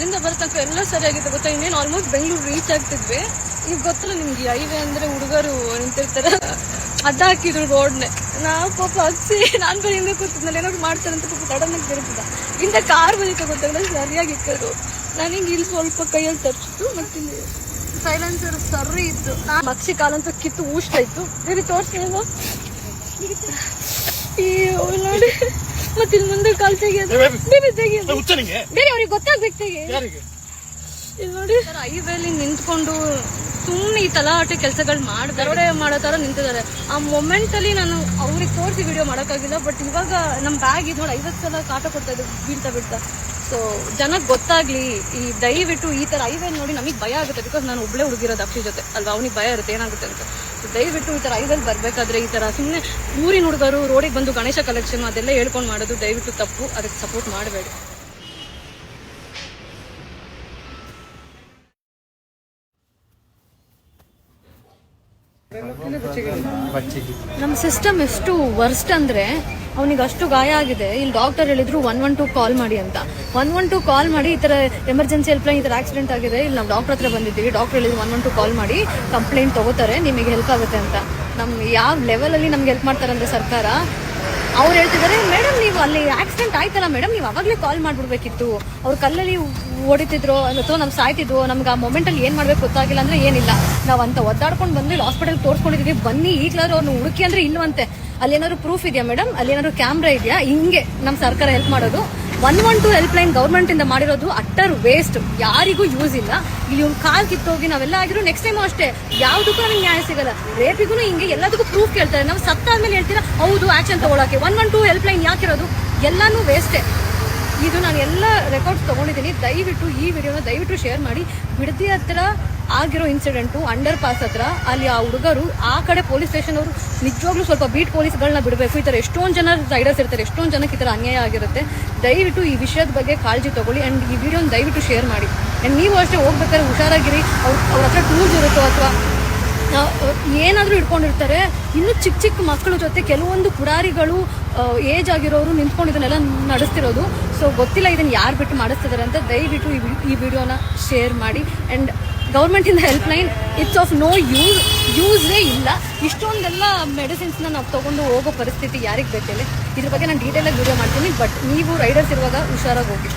ಅಲ್ಲಿಂದ ಬರ್ತಕ್ಕ ಎಲ್ಲ ಸರಿಯಾಗಿತ್ತು ಗೊತ್ತಾ, ಇನ್ನೇನು ಆಲ್ಮೋಸ್ಟ್ ಬೆಂಗಳೂರು ರೀಚ್ ಆಗ್ತಿದ್ವಿ. ಈಗ ಗೊತ್ತಲ್ಲ ನಿಮ್ಗೆ ಹೈವೇ ಅಂದ್ರೆ ಹುಡುಗರು ನಿಂತಿರ್ತಾರೆ. ಅಡ್ಡ ಹಾಕಿದ್ರು ರೋಡ್ನೆ ನಾವು ಪಾಪ ಹಚ್ಚಿ ನಾನು ಬರೀ ಹಿಂದೆ ಕೂತಿದ್ನಲ್ಲ ಏನಾದ್ರು ಮಾಡ್ತಾರೆ ಅಂತ ಪಾಪ ಸಡನ್ ಆಗಿ ತಿರುಗಿದ ಇಂದ ಕಾರ್ ಬಂದಿತ್ತು ಗೊತ್ತಾಗಲ್ಲ ಸರಿಯಾಗಿ ಇಕ್ಕರು ನಾನು ಹಿಂಗೆ ಇಲ್ಲಿ ಸ್ವಲ್ಪ ಕೈಯಲ್ಲಿ ತರ್ಚಿತ್ತು ಮತ್ತೆ ಸೈಲೆನ್ಸರ್ ಸರಿ ಇತ್ತು. ಮಕ್ಷಿ ಕಾಲಂತೂ ಕಿತ್ತು ಊಷ್ಟಾಯ್ತು ಇಲ್ಲಿ ಬೇರೆ ತೋರಿಸ್ತೀವ ಅಯ್ಯೋ ನೋಡಿ. ಮತ್ತೆ ಇಲ್ಲಿ ಮುಂದೆ ಕಾಲ್ ತೆಗಿಯೋದು? ಬೇಬಿ. ಬೇರೆ ಅವ್ರಿಗೆ ಗೊತ್ತಾಗ್ಬೇಕು ತೆಗಿ. ಇಲ್ಲಿ ನೋಡಿ. ಹೈವೇಲಿ ನಿಂತ್ಕೊಂಡು ಸುಮ್ಮನೆ ಈ ತಲಾಟೆ ಕೆಲಸಗಳು ಮಾಡಿ ದರೋಡೆ ಮಾಡೋ ತರ ನಿಂತಿದ್ದಾರೆ. ಆ ಮೊಮೆಂಟ್ ಅಲ್ಲಿ ನಾನು ಅವ್ರಿಗೆ ತೋರಿಸಿ ವಿಡಿಯೋ ಮಾಡೋಕ್ಕಾಗಿಲ್ಲ ಬಟ್ ಇವಾಗ ನಮ್ಮ ಬ್ಯಾಗ್ ಇದು ನೋಡಿ ಐವತ್ತು ಸಲ ಕಾಟ ಕೊಡ್ತಾ ಇದ್ದು ಬೀಳ್ತಾ ಬೀಳ್ತಾ. ಸೊ ಜನಕ್ಕೆ ಗೊತ್ತಾಗ್ಲಿ ಈ ದಯವಿಟ್ಟು ಈ ತರ ಹೈವೇ ನೋಡಿ ನಮಗೆ ಭಯ ಆಗುತ್ತೆ ಬಿಕಾಸ್ ನಾನು ಒಬ್ಳೆ ಹುಡುಗಿರೋದು ಅಕ್ಷಿ ಜೊತೆ. ಅಲ್ವಾ? ಅವ್ನಿಗೆ ಭಯ ಇರುತ್ತೆ ಏನಾಗುತ್ತೆ ಅಂತ. ಸೊ ದಯವಿಟ್ಟು ಈ ತರ ಐದಲ್ಲಿ ಬರ್ಬೇಕಾದ್ರೆ ಈ ತರ ಸುಮ್ಮನೆ ಊರಿನ ಹುಡುಗರು ರೋಡಿಗೆ ಬಂದು ಗಣೇಶ ಕಲೆಕ್ಷನ್ ಅದೆಲ್ಲ ಹೇಳ್ಕೊಂಡು ಮಾಡೋದು ದಯವಿಟ್ಟು ತಪ್ಪು. ಅದಕ್ಕೆ ಸಪೋರ್ಟ್ ಮಾಡಬೇಡಿ. ನಮ್ಮ ಸಿಸ್ಟಮ್ ಎಷ್ಟು ವರ್ಸ್ಟ್ ಅಂದ್ರೆ ಅವನಿಗೆ ಅಷ್ಟು ಗಾಯ ಆಗಿದೆ. ಇಲ್ಲಿ ಡಾಕ್ಟರ್ ಹೇಳಿದ್ರು ಒನ್ ಒನ್ ಟು ಕಾಲ್ ಮಾಡಿ ಅಂತ. ಒನ್ ಒನ್ ಟು ಕಾಲ್ ಮಾಡಿ ಈ ತರ ಎಮರ್ಜೆನ್ಸಿ ಹೆಲ್ಪ್ ಲೈನ್ ಈ ತರ ಆಕ್ಸಿಡೆಂಟ್ ಆಗಿದೆ. ಇಲ್ಲಿ ನಾವು ಡಾಕ್ಟರ್ ಹತ್ರ ಬಂದಿದ್ದೀವಿ. ಡಾಕ್ಟರ್ ಹೇಳಿದ್ರು ಒನ್ ಒನ್ ಟು ಕಾಲ್ ಮಾಡಿ ಕಂಪ್ಲೇಂಟ್ ತಗೋತಾರೆ, ನಿಮಗೆ ಹೆಲ್ಪ್ ಆಗುತ್ತೆ ಅಂತ. ನಮ್ ಯಾವ ಲೆವೆಲ್ ಅಲ್ಲಿ ನಮ್ಗೆ ಹೆಲ್ಪ್ ಮಾಡ್ತಾರೆ ಅಂದ್ರೆ ಸರ್ಕಾರ ಅವ್ರು ಹೇಳ್ತಿದ್ದಾರೆ, ಮೇಡಮ್, ನೀವು ಅಲ್ಲಿ ಆಕ್ಸಿಡೆಂಟ್ ಆಯ್ತಲ್ಲ ಮೇಡಮ್, ನೀವು ಅವಾಗಲೇ ಕಾಲ್ ಮಾಡ್ಬಿಡ್ಬೇಕಿತ್ತು. ಅವ್ರು ಕಲ್ಲಲ್ಲಿ ಹೊಡಿತಿದ್ರು ಅಥವಾ ನಮ್ಗೆ ಸಾಯ್ತಿದ್ರು ನಮ್ಗೆ ಆ ಮೊಮೆಂಟ್ ಅಲ್ಲಿ ಏನ್ ಮಾಡ್ಬೇಕು ಗೊತ್ತಾಗಿಲ್ಲ ಅಂದ್ರೆ ಏನಿಲ್ಲ. ನಾವು ಅಂತ ಒದ್ದಾಡ್ಕೊಂಡು ಬಂದು ಇಲ್ಲಿ ಹಾಸ್ಪಿಟಲ್ ತೋರ್ಸ್ಕೊಂಡಿದೀವಿ. ಬನ್ನಿ, ಈಗ್ಲಾದ್ರು ಅವ್ರನ್ನ ಹುಡುಕಿ ಅಂದ್ರೆ ಇಲ್ವಂತೆ. ಅಲ್ಲಿ ಏನಾದ್ರು ಪ್ರೂಫ್ ಇದೆಯಾ ಮೇಡಮ್? ಅಲ್ಲಿ ಏನಾದ್ರು ಕ್ಯಾಮ್ರಾ ಇದೆಯಾ? ಹಿಂಗೆ ನಮ್ ಸರ್ಕಾರ ಹೆಲ್ಪ್ ಮಾಡೋದು. One one two help line government ಇಂದ ಮಾಡಿರೋದು ಅಟ್ಟರ್ ವೇಸ್ಟ್ ಯಾರಿಗೂ ಯೂಸ್ ಇಲ್ಲ. ಇಲ್ಲಿ ಇವ್ನು ಕಾಲ್ ಕಿತ್ತೋಗಿ ನಾವೆಲ್ಲ ಆಗಿರೋ ನೆಕ್ಸ್ಟ್ ಟೈಮ್ ಅಷ್ಟೇ. ಯಾವ್ದಕ್ಕೂ ನಮಗೆ ನ್ಯಾಯ ಸಿಗಲ್ಲ. ರೇಪಿಗೂ ಹಿಂಗೆ ಎಲ್ಲದಕ್ಕೂ ಪ್ರೂಫ್ ಕೇಳ್ತಾರೆ. ನಾವು ಸತ್ತಾದ್ಮೇಲೆ ಹೇಳ್ತೀರಾ, ಹೌದು ಆಕ್ಷನ್ ತಗೊಳಕ್ಕೆ. One one two help line ಯಾಕಿರೋದು ಎಲ್ಲಾನು ವೇಸ್ಟೇ ಇದು ನಾನು ಎಲ್ಲ ರೆಕಾರ್ಡ್ಸ್ ತಗೊಂಡಿದ್ದೀನಿ. ದಯವಿಟ್ಟು ಈ ವಿಡಿಯೋನ ದಯವಿಟ್ಟು ಶೇರ್ ಮಾಡಿ. ಬಿಡದಿ ಹತ್ರ ಆಗಿರೋ ಇನ್ಸಿಡೆಂಟು ಅಂಡರ್ ಪಾಸ್ ಹತ್ರ ಅಲ್ಲಿ ಆ ಹುಡುಗರು ಆ ಕಡೆ ಪೊಲೀಸ್ ಸ್ಟೇಷನ್ ಅವರು ನಿಜವಾಗ್ಲೂ ಸ್ವಲ್ಪ ಬೀಟ್ ಪೊಲೀಸ್ಗಳನ್ನ ಬಿಡಬೇಕು. ಈ ಥರ ಎಷ್ಟೊಂದು ಜನ ರೈಡರ್ಸ್ ಇರ್ತಾರೆ, ಎಷ್ಟೊಂದು ಜನಕ್ಕೆ ಈ ಥರ ಅನ್ಯಾಯ ಆಗಿರುತ್ತೆ. ದಯವಿಟ್ಟು ಈ ವಿಷಯದ ಬಗ್ಗೆ ಕಾಳಜಿ ತಗೊಳ್ಳಿ ಆ್ಯಂಡ್ ಈ ವಿಡಿಯೋನ ದಯವಿಟ್ಟು ಶೇರ್ ಮಾಡಿ. ಆ್ಯಂಡ್ ನೀವು ಅಷ್ಟೇ ಹೋಗ್ಬೇಕಾದ್ರೆ ಹುಷಾರಾಗಿರಿ. ಅವ್ರು, ಅವ್ರ ಹತ್ರ ಟೂಲ್ಸ್ ಇರುತ್ತೋ ಅಥವಾ ಏನಾದರೂ ಇಟ್ಕೊಂಡಿರ್ತಾರೆ ಇನ್ನು ಚಿಕ್ಕ ಚಿಕ್ಕ ಮಕ್ಕಳ ಜೊತೆ ಕೆಲವೊಂದು ಪುಡಾರಿಗಳು ಏಜ್ ಆಗಿರೋರು ನಿಂತ್ಕೊಂಡು ಇದನ್ನೆಲ್ಲ ನಡೆಸ್ತಿರೋದು. ಸೊ ಗೊತ್ತಿಲ್ಲ ಇದನ್ನು ಯಾರು ಬಿಟ್ಟು ಮಾಡಿಸ್ತಿದ್ದಾರೆ ಅಂತ ದಯವಿಟ್ಟು ಈ ಈ ವಿಡಿಯೋನ ಶೇರ್ ಮಾಡಿ. ಆ್ಯಂಡ್ ಗೌರ್ಮೆಂಟಿಂದ help line it's of no use ಯೂಸೇ ಇಲ್ಲ. ಇಷ್ಟೊಂದೆಲ್ಲ ಮೆಡಿಸಿನ್ಸ್ನ ನಾವು ತೊಗೊಂಡು ಹೋಗೋ ಪರಿಸ್ಥಿತಿ ಯಾರಿಗೆ ಬೇಕೇಳಿ? ಇದ್ರ ಬಗ್ಗೆ ನಾನು ಡೀಟೇಲಾಗಿ ವಿಡಿಯೋ ಮಾಡ್ತೀನಿ ಬಟ್ ನೀವು ರೈಡರ್ಸ್ ಇರುವಾಗ ಹುಷಾರಾಗಿ ಹೋಗಿ.